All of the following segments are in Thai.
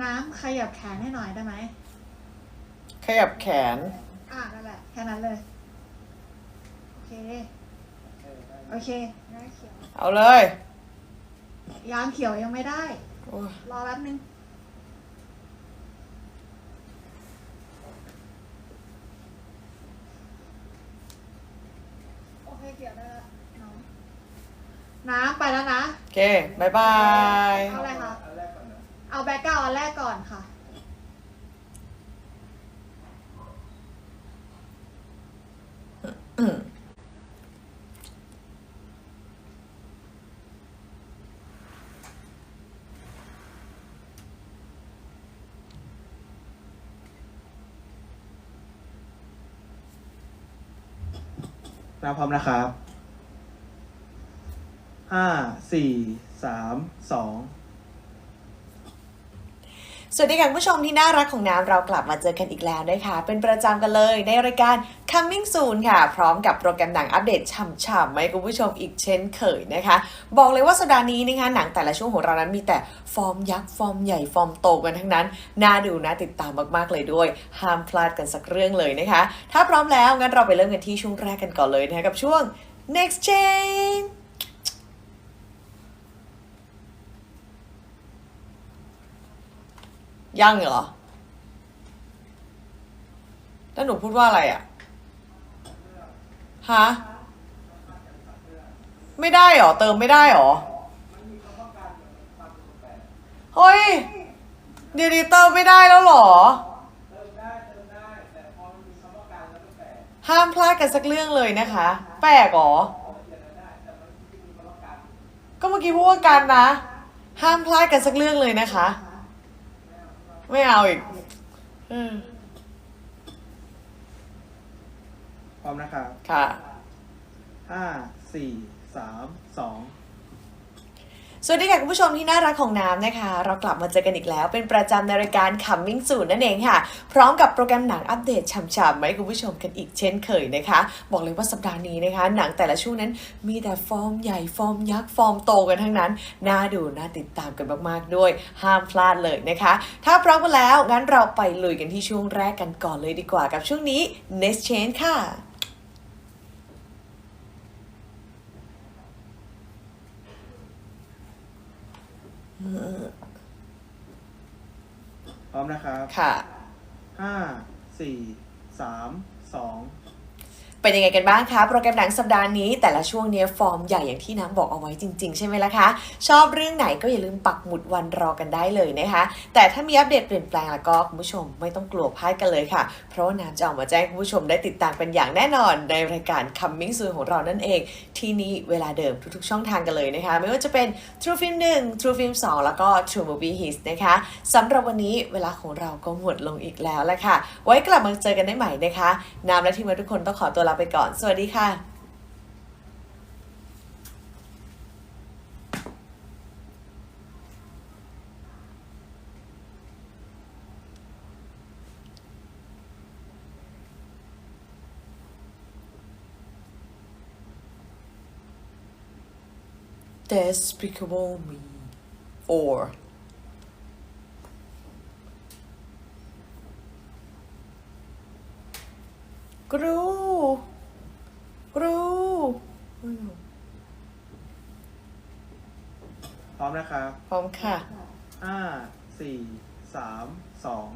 น้ำขยับแขนให้หน่อยได้ไหม ขยับแขน อ่านั่นแหละ แค่นั้นเลย โอเค โอเคยางเขียวเอาเลยยางเขียวยังไม่ได้ โอ้ยรอแป๊บนึง โอเคเขียวได้แล้วน้องน้ำไปแล้วนะ โอเคบายบาย เอาอะไรคะเอา แบ็กกราวด์อันแรกก่อนค่ะ น้ำพร้อมนะครับห้าสี่สามสอง สวัสดีค่ะผู้ชมที่น่ารักของน้ำเรากลับมาเจอกันอีกแล้วนะคะ เป็นประจำกันเลยในรายการ Coming Soon ค่ะ พร้อมกับโปรแกรมหนังอัปเดตฉ่ำๆให้คุณผู้ชมอีกเช่นเคยนะคะ บอกเลยว่าสัปดาห์นี้นะคะหนังแต่ละช่วงของเรานั้นมีแต่ฟอร์มยักษ์ ฟอร์มใหญ่ ฟอร์มโตกันทั้งนั้น น่าดูน่าติดตามมากๆเลยด้วย ห้ามพลาดกันสักเรื่องเลยนะคะ ถ้าพร้อมแล้วงั้นเราไปเริ่มกันที่ช่วงแรกกันก่อนเลยนะคะกับช่วง next change ยังเหรอ แล้วหนูพูดว่าอะไรอะ ฮะ ไม่ได้หรอ เติมไม่ได้หรอ เฮ้ยเดี๋ยวนี้เติมไม่ได้แล้วหรอ ห้ามพลาดกันสักเรื่องเลยนะคะ แปลกหรอ ก็เมื่อกี้พูดว่ากันนะ ห้ามพลาดกันสักเรื่องเลยนะคะ ไม่เอาอีกอืมพร้อมนะครับค่ะ ห้าสี่สามสอง สวัสดีค่ะคุณผู้ชมที่น่ารักของน้ำนะคะ เรากลับมาเจอกันอีกแล้ว เป็นประจำในรายการ Coming Soon นั่นเองค่ะ พร้อมกับโปรแกรมหนังอัปเดตฉ่ำๆมาให้คุณผู้ชมกันอีกเช่นเคยนะคะ บอกเลยว่าสัปดาห์นี้นะคะ หนังแต่ละช่วงนั้นมีแต่ฟอร์มใหญ่ฟอร์มยักษ์ฟอร์มโตกันทั้งนั้น น่าดูน่าติดตามกันมากๆด้วย ห้ามพลาดเลยนะคะ ถ้าพร้อมกันแล้วงั้นเราไปลุยกันที่ช่วงแรกกันก่อนเลยดีกว่ากับช่วงนี้ Next Change ค่ะ พร้อมนะครับค่ะห้าสี่สามสอง เป็นยังไงกันบ้างคะโปรแกรมหนังสัปดาห์นี้ แต่ละช่วงเนี้ยฟอร์มใหญ่อย่างที่น้ำบอกเอาไว้จริง ๆ ใช่ไหมล่ะคะ ชอบเรื่องไหนก็อย่าลืมปักหมุดวันรอกันได้เลยนะคะ แต่ถ้ามีอัปเดตเปลี่ยนแปลงแล้วก็คุณผู้ชมไม่ต้องกลัวพลาดกันเลยค่ะ เพราะว่าน้ำจะออกมาแจ้งคุณผู้ชมได้ติดตามกันอย่างแน่นอน ในรายการ Coming Soon ของเรานั่นเอง ที่นี้เวลาเดิมทุกๆ ช่องทางกันเลยนะคะ ไม่ว่าจะเป็น True Film 1 True Film 2 แล้วก็ True Movie Hits นะคะสำหรับวันนี้เวลาของเราก็หมดลงอีกแล้วแหละค่ะ ไว้กลับมาเจอกันได้ใหม่นะคะน้ำและทีมงานทุกคนต้องขอตัวลาไปก่อน สวัสดีค่ะ Despicable Me 4กรู กรู พ ร้อมนะครับพร้อมค่ะ ห้าสี่สามสอง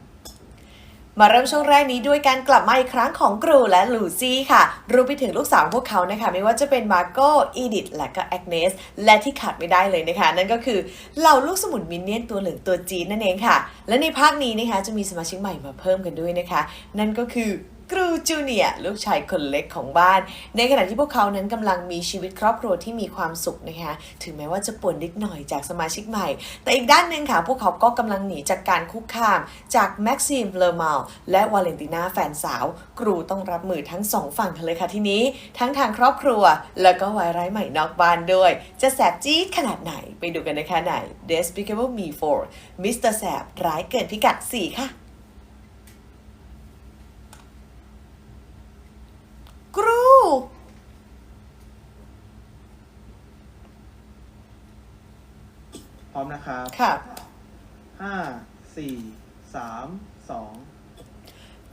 มาเริ่มช่วงแรกนี้ด้วยการกลับมาอีกครั้งของกรูและลูซี่ค่ะรวมไปถึงลูกสาวของพวกเขานะคะ ไม่ว่าจะเป็นมาโกอีดิทและก็แอกเนส และที่ขาดไม่ได้เลยนะคะ นั่นก็คือเหล่าลูกสมุนมินเนี่ยนตัวเหลืองตัวจีนนั่นเองค่ะ และในภาคนี้นะคะจะมีสมาชิกใหม่มาเพิ่มกันด้วยนะคะ นั่นก็คือ กรูจูเนียลูกชายคนเล็กของบ้าน ในขณะที่พวกเขานั้นกำลังมีชีวิตครอบครัวที่มีความสุขนะคะถึงแม้ว่าจะป่วนนิดหน่อยจากสมาชิกใหม่ แต่อีกด้านหนึ่งค่ะ พวกเขาก็กำลังหนีจากการคุกคามจากแม็กซิมเลอร์มาลและวาเลนติน่าแฟนสาว กรูต้องรับมือทั้งสองฝั่งเลยค่ะที่นี้ ทั้งทางครอบครัว แล้วก็วายร้ายใหม่นอกบ้านด้วย จะแสบจี๊ดขนาดไหนไปดูกันนะคะใน Despicable Me 4 Mr. แสบร้ายเกินพิกัด4ค่ะ กรู พ ร้อมนะครับค่ะ ห้าสสี่สามสอง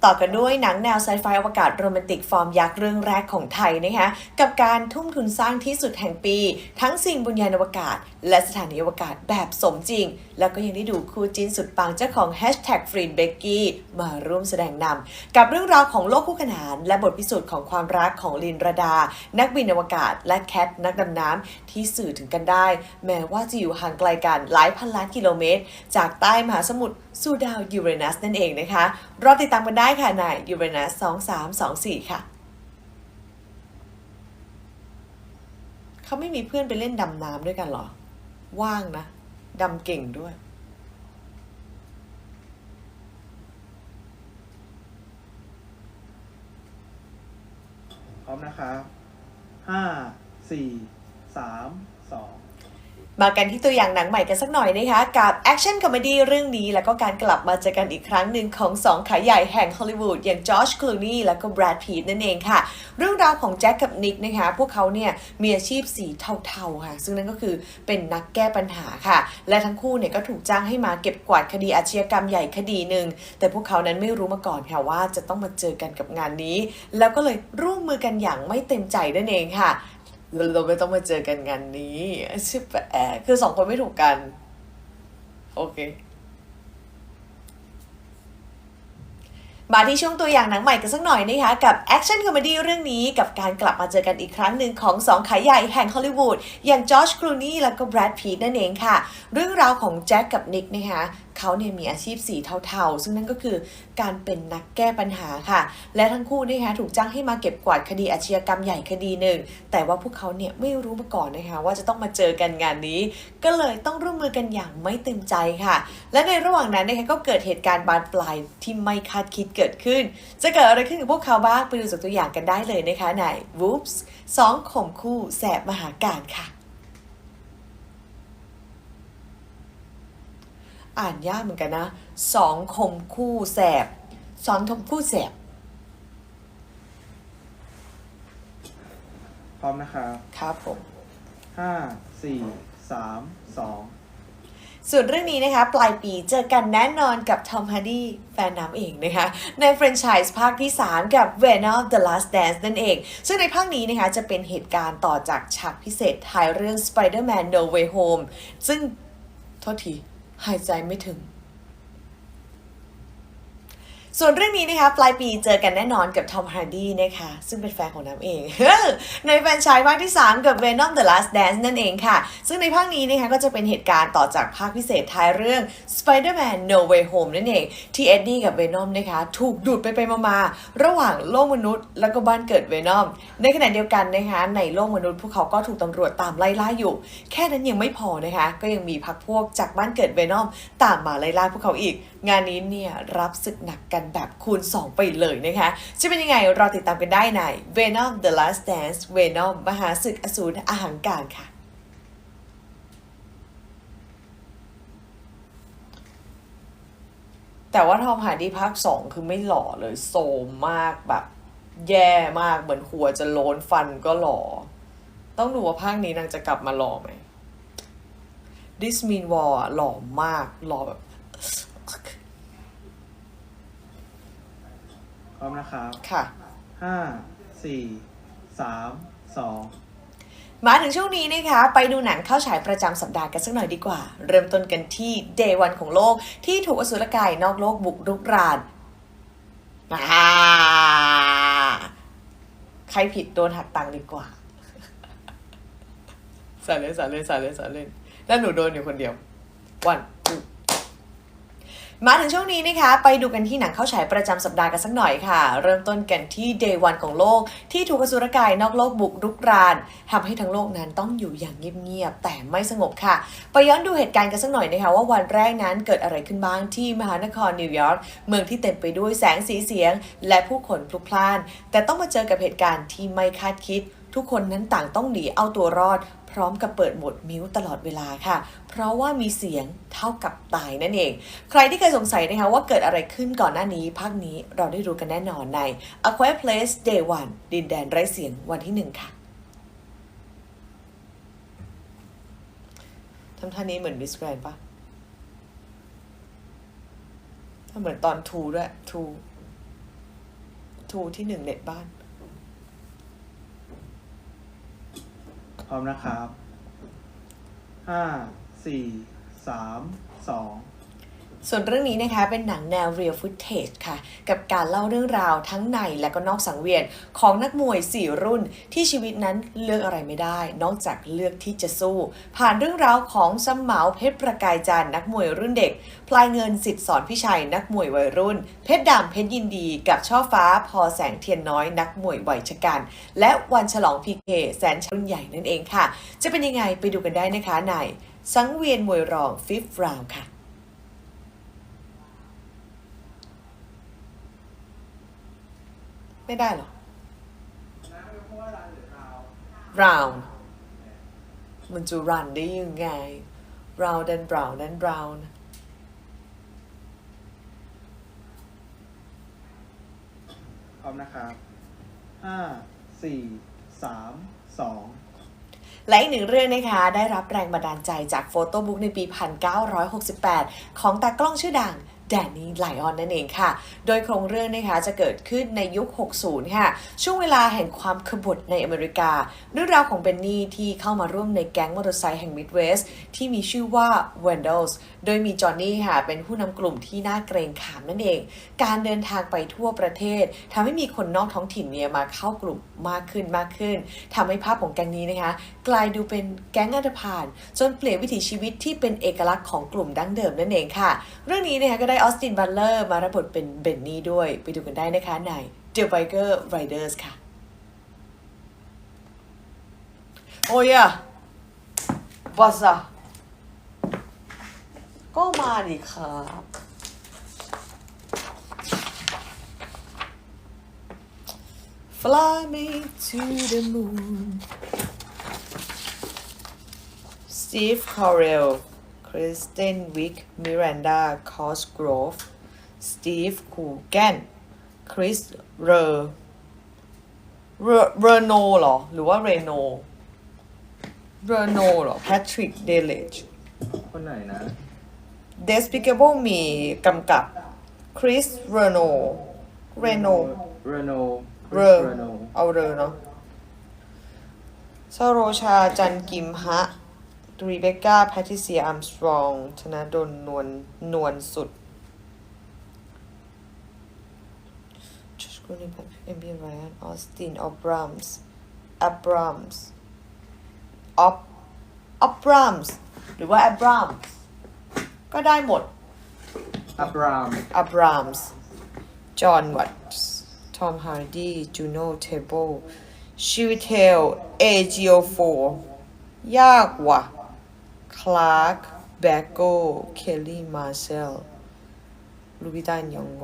ต่อกันด้วยหนังแนวไซไฟอวกาศโรแมนติกฟอร์มยักษ์เรื่องแรกของไทยนะคะกับการทุ่มทุนสร้างที่สุดแห่งปี ทั้งสิ่งบุญญาณอวกาศ และสถานีอวกาศแบบสมจริง แล้วก็ยังได้ดูคู่จิ้นสุดปังเจ้าของแฮชแท็กฟรีนเบกกี้มาร่วมแสดงนำกับเรื่องราวของโลกคู่ขนาน และบทพิสูจน์ของความรักของลินรดา นักบินอวกาศ และแคทนักดำน้ำที่สื่อถึงกันได้ แม้ว่าจะอยู่ห่างไกลกันหลายพันล้านกิโลเมตร จากใต้มหาสมุทรสู่ดาวยูเรนัสนั่นเองนะคะ รอติดตามกันได้ค่ะในยูเรนัส2324 ค่ะเขาไม่มีเพื่อนไปเล่นดำน้ำด้วยกันหรอ ว่างนะดำเก่งด้วย พร้อมนะครับห้าสี่สามสอง มากันที่ตัวอย่างหนังใหม่กันสักหน่อยนะคะ กับแอคชั่นคอมเมดี้เรื่องนี้ แล้วก็การกลับมาเจอกันอีกครั้งหนึ่งของสองขายใหญ่แห่งฮอลลีวูดอย่างจอร์จคลูนี่แล้วก็แบรดพีตนั่นเองค่ะ เรื่องราวของแจ็คกับนิกนะคะ พวกเขาเนี่ยมีอาชีพสีเทาๆค่ะ ซึ่งนั่นก็คือเป็นนักแก้ปัญหาค่ะ และทั้งคู่เนี่ยก็ถูกจ้างให้มาเก็บกวาดคดีอาชญากรรมใหญ่คดีหนึ่งแต่พวกเขานั้นไม่รู้มาก่อนค่ะว่าจะต้องมาเจอกันกับงานนี้ แล้วก็เลยร่วมมือกันอย่างไม่เต็มใจนั่นเองค่ะ เราไม่ต้องมาเจอกันงานนี้ชิบแอะคือสองคนไม่ถูกกัน โอเค มาที่ช่วงตัวอย่างหนังใหม่กันสักหน่อยนะคะกับแอคชั่นคอมเมดี้เรื่องนี้กับการกลับมาเจอกันอีกครั้งหนึ่งของสองขายใหญ่แห่งฮอลลีวูดอย่างจอร์จคลูนี่และก็แบรดพีตนั่นเองค่ะ เรื่องราวของแจ็คกับนิกนะคะ เขาเนี่ยมีอาชีพสีเทาๆ ซึ่งนั่นก็คือการเป็นนักแก้ปัญหาค่ะ และทั้งคู่นะคะถูกจ้างให้มาเก็บกวาดคดีอาชญากรรมใหญ่คดีหนึ่ง แต่ว่าพวกเขาเนี่ยไม่รู้มาก่อนนะคะว่าจะต้องมาเจอกันงานนี้ ก็เลยต้องร่วมมือกันอย่างไม่เต็มใจค่ะ และในระหว่างนั้นนะคะก็เกิดเหตุการณ์บานปลายที่ไม่คาดคิดเกิดขึ้น จะเกิดอะไรขึ้นกับพวกเขาบ้างไปดูจากตัวอย่างกันได้เลยนะคะใน Whoops สองข่มคู่แสบมหาการค่ะ อ่านยากเหมือนกันนะสองคมคู่แสบสองคมคู่แสบ พร้อมนะครับครับผม ห้าสี่สามสองส่วนเรื่องนี้นะคะ ปลายปีเจอกันแน่นอนกับทอมฮาร์ดี้แฟนน้ำเองนะคะ ในแฟรนไชส์ภาคที่ 3 กับ Venom The Last Dance นั่นเอง ซึ่งในภาคนี้นะคะจะเป็นเหตุการณ์ต่อจากฉากพิเศษท้ายเรื่อง Spider-Man No Way Home ซึ่ง โทษที หายใจไม่ถึง ส่วนเรื่องนี้นะคะปลายปีเจอกันแน่นอนกับทอมฮาร์ดี้นะคะ ซึ่งเป็นแฟนของน้ำเอง ในแฟรนชายภาคที่ 3 กับ Venom The Last Dance นั่นเองค่ะ ซึ่งในภาคนี้นะคะก็จะเป็นเหตุการณ์ต่อจากภาคพิเศษท้ายเรื่อง Spider-Man No Way Home นั่นเอง ที่เอ็ดดี้กับ Venom นะคะถูกดูดไปไปมาๆระหว่างโลกมนุษย์ แล้วก็บ้านเกิด Venom ในขณะเดียวกันนะคะในโลกมนุษย์พวกเขาก็ถูกตำรวจตามไล่ล่าอยู่ แค่นั้นยังไม่พอนะคะก็ยังมีพักพวกจากบ้านเกิด Venom ตามมาไล่ล่าพวกเขาอีก งานนี้เนี่ยรับศึกหนักกันแบบคูณ 2 ไปเลยนะคะ จะเป็นยังไงรอติดตามกันได้ใน Venom The Last Dance Venom มหาศึกอสูรอาหังการค่ะแต่ว่าทอมหาร์ดีภาค2คือไม่หล่อเลยโซมมากแบบ แย่มากเหมือนหัวจะโลนฟันก็หล่อ ต้องดูว่าภาคนี้นางจะกลับมาหล่อไหมดิสมีนวอลหล่อมากหล่อแบบ พ ร้อมนะครับค่ะ ห้าสี่สามสองมาถึงช่วงนี้นะคะ ไปดูหนังเข้าฉายประจำสัปดาห์กันสักหน่อยดีกว่า เริ่มต้นกันที่ Day 1ของโลกที่ถูกอสุรกายนอกโลกบุกรุกรานอ่าใครผิดโดนหักตังค์ดีกว่าสาเล่นสาเล่นสาเล่นสาเล่นแล้วหนูโดนอยู่คนเดียววัน มาถึงช่วงนี้นะคะ ไปดูกันที่หนังเข้าฉายประจำสัปดาห์กันสักหน่อยค่ะ เริ่มต้นกันที่ Day 1ของโลก ที่ถูกอสุรกายนอกโลกบุกรุกรานทำให้ทั้งโลกนั้นต้องอยู่อย่างเงียบๆ แต่ไม่สงบค่ะ ไปย้อนดูเหตุการณ์กันสักหน่อยนะคะ ว่าวันแรกนั้นเกิดอะไรขึ้นบ้างที่มหานครนิวยอร์กเมืองที่เต็มไปด้วยแสงสีเสียง และผู้คนพลุกพล่าน แต่ต้องมาเจอกับเหตุการณ์ที่ไม่คาดคิดทุกคนนั้นต่างต้องหนีเอาตัวรอด พร้อมกับเปิดโหมดมิวตลอดเวลาค่ะ เพราะว่ามีเสียงเท่ากับตายนั่นเอง ใครที่เคยสงสัยนะคะว่าเกิดอะไรขึ้นก่อนหน้านี้ภาคนี้เราได้รู้กันแน่นอนใน A Quiet Place Day 1ดินแดนไร้เสียงวันที่หนึ่งค่ะทำท่านี้เหมือนมิสแกรนปะถ้าเหมือนตอนทูด้วยทูทูที่หนึ่งเน็ตบ้าน ร้อมนะครับห้าสี่สามสอง ส่วนเรื่องนี้นะคะเป็นหนังแนว real footage ค่ะ กับการเล่าเรื่องราวทั้งในและก็นอกสังเวียนของนักมวย 4 รุ่นที่ชีวิตนั้นเลือกอะไรไม่ได้ นอกจากเลือกที่จะสู้ ผ่านเรื่องราวของสมเหมาเพชรประกายจันนักมวยรุ่นเด็ก พลายเงินสิทธิ์สอนพิชัยนักมวยวัยรุ่น เพชรดำเพชรยินดี กับช่อฟ้าพอแสงเทียนน้อยนักมวยวัยชะกัน และวันฉลองพีเคแสนรุ่นใหญ่นั่นเองค่ะ จะเป็นยังไงไปดูกันได้นะคะในสังเวียนมวยรอง fifth round ค่ะ ไม่ได้หรอ round มันจะรันได้ยังไง round and round and round พร้อมนะครับห้าสี่สามสองและอีกหนึ่งเรื่องนะคะ ได้รับแรงบันดาลใจจากโฟโต้บุ๊กในปี 1968 ของตากล้องชื่อดัง แดนนี่ไลออนนั่นเองค่ะ โดยโครงเรื่องนะคะจะเกิดขึ้นในยุค 60 ค่ะ ช่วงเวลาแห่งความขบฏในอเมริกา เรื่องราวของเบนนี่ที่เข้ามาร่วมในแก๊งมอเตอร์ไซค์แห่งมิดเวสต์ที่มีชื่อว่า w a n d a l s โดยมีจอห์นนี่ค่ะ เป็นผู้นำกลุ่มที่น่าเกรงขามนั่นเอง การเดินทางไปทั่วประเทศทำให้มีคนนอกท้องถิ่นเนี่ยมาเข้ากลุ่มมากขึ้นมากขึ้นทำให้ภาพของแก๊งนี้นะคะ กลายดูเป็นแก๊งอันธพาลจนเปลี่ยนวิถีชีวิตที่เป็นเอกลักษณ์ของกลุ่มดั้งเดิมนั่นเองค่ะ เรื่องนี้นะคะก็ได้ออสตินบัตเลอร์มารับบทเป็นเบนนี่ด้วย ไปดูกันได้นะคะใน The Biker Riders ค่ะ โอ้ยอะบัสอะก็มาดิครับ Fly me to the moon Steve Carell Kristen Wiig Miranda Cosgrove Steve Coogan Chris r e r r e n o เหรอ หรือว่า Reno Reno เหรอ Patrick Delic คนไหนนะ Despicable Me กำกับ Chris Reno Reno เรโนเรอเอาเรอเนาะซาโรชาจันกิมฮะ รีเบคก้าแพทิเซียอัมสตรองธนดลนวลนวลสุดจอชกูนิพันเอ็มบีไรอันออสตินออบรามส์อับรามส์ออบอับรามส์หรือว่าอับรามส์ก็ได้หมดอับรามอับรามส์จอห์นวัตส์ทอมฮาร์ดีจูโน่เทเบิลชิวเทลเอจิโอโฟยากว่ะ คลาร์กแบโกเคลลี่มาเซลลูบิตานยองโก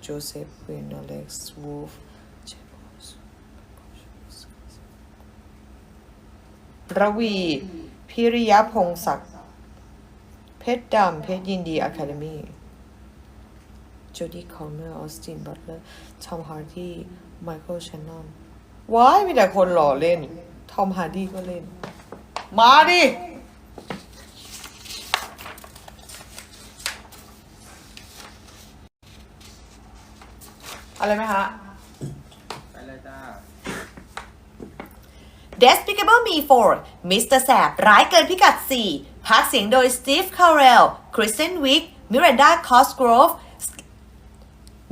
โจเซฟควินอล็กซ์วูฟระวีพิริยะพงศักดิ์เพชรดำเพชรยินดีอะคาเดมี่จูดี้คอเนอร์ออสตินบัตเลอร์ทอมฮาร์ดีไมเคิลชนนอนว้ายมีแต่คนหล่อเล่น ทอมฮาร์ดี้ก็เล่น มาดิ อะไรไหมฮะไปเลยจ้า Despicable Me 4 Mr. แสบร้ายเกินพิกัด 4พักเสียงโดย Steve Carell Kristen Wiig Miranda Cosgrove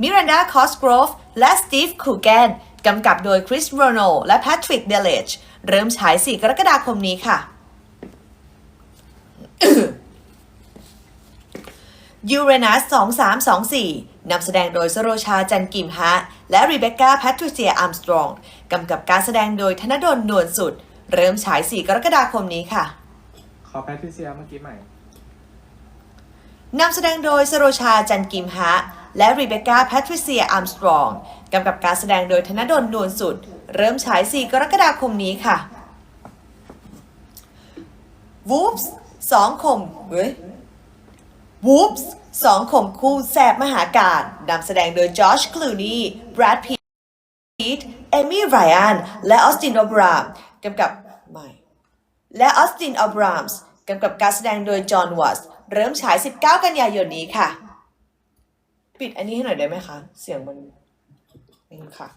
Miranda Cosgrove และ Steve Coogan กำกับโดย Chris Rono และ Patrick Delic เริ่มฉาย 4 กรกฎาคมนี้ค่ะยูเรนัส2324 นำแสดงโดยสโรชาจันกิมฮะ และรีเบคก้าแพทริเซียอาร์มสตรองกำกับการแสดงโดยธนดลนวลสุด เริ่มฉาย 4 กรกฎาคมนี้ค่ะ ขอแพทริเซียเมื่อกี้ใหม่นำแสดงโดยสโรชาจันกิมฮะ และรีเบคก้าแพทริเซียอาร์มสตรองกำกับการแสดงโดยธนดลนวลสุด เริ่มฉาย 4 กรกฎาคมนี้ค่ะ Whoops สองข่มเว้ย Whoops สองข่มคู่แสบมหาการนำแสดงโดยจอชคลูนีแบรดพีทเอมี่ไรอันและออสตินอ b บรามกำกับไม่และออสตินอ b บรามส์กำกับการแสดงโดยจอห์นวัตส์เริ่มฉาย 19 กันยายนนี้ค่ะ ปิดอันนี้ให้หน่อยได้ไหมคะ เสียงมันนี่ค่ะ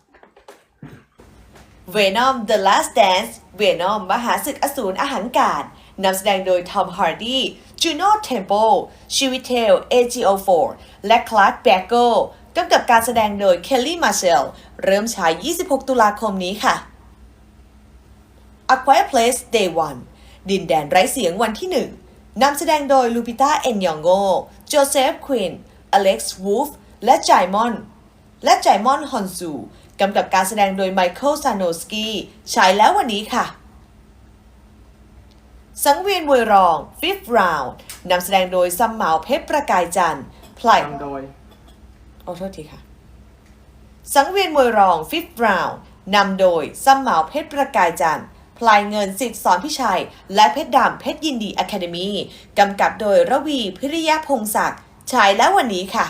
Venom The Last Dance Venom มหาศึกอสูรอาหารกาดนำแสดงโดย Tom Hardy Juno Temple Chiwetel Ejiofor และ Clark Gable กำกับการแสดงโดย Kelly Marshall เริ่มฉาย 26 ตุลาคมนี้ค่ะ A Quiet Place Day 1 ดินแดนไร้เสียงวันที่ 1 นำแสดงโดยลูปิต้าเอ็นยองโกโจเซฟควินอเล็กซ์วูฟและไจมอน และไจมอนฮอนซูกำกับการแสดงโดยไมเคิลซานโนสกี้ฉายแล้ววันนี้ค่ะ สังเวียนมวยรอง Fifth Round นำแสดงโดยซัมเหมาเพชรประกายจันทร์พลายนำโดยโอ้โทษทีค่ะ สังเวียนมวยรอง Fifth Round นำโดยซัมเหมาเพชรประกายจันทร์พลายเงินสิทธิสอนพิชัย และเพชรดำเพชรยินดีอะคาเดมีกำกับโดยระวีพิริยพงศักดิ์ฉายแล้ววันนี้ค่ะ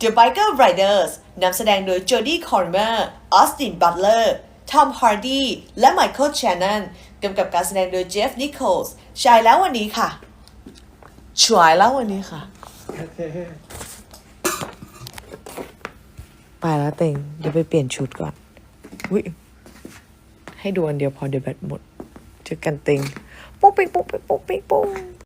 The Biker Riders นำแสดงโดย Jodie Comer Austin Butler Tom Hardy และ Michael Shannon กำกับการแสดงโดย Jeff Nichols ฉายแล้ววันนี้ค่ะฉายแล้ววันนี้ค่ะโอเคไปแล้วเต็งเดี๋ยวไปเปลี่ยนชุดก่อนอุ้ยให้ดูอันเดียวพอเดี๋ยวแบตหมดเจอกันเต็งปุ๊งปิ๊งปุ๊งปิ๊งปุ๊งปิ๊งปุ๊ง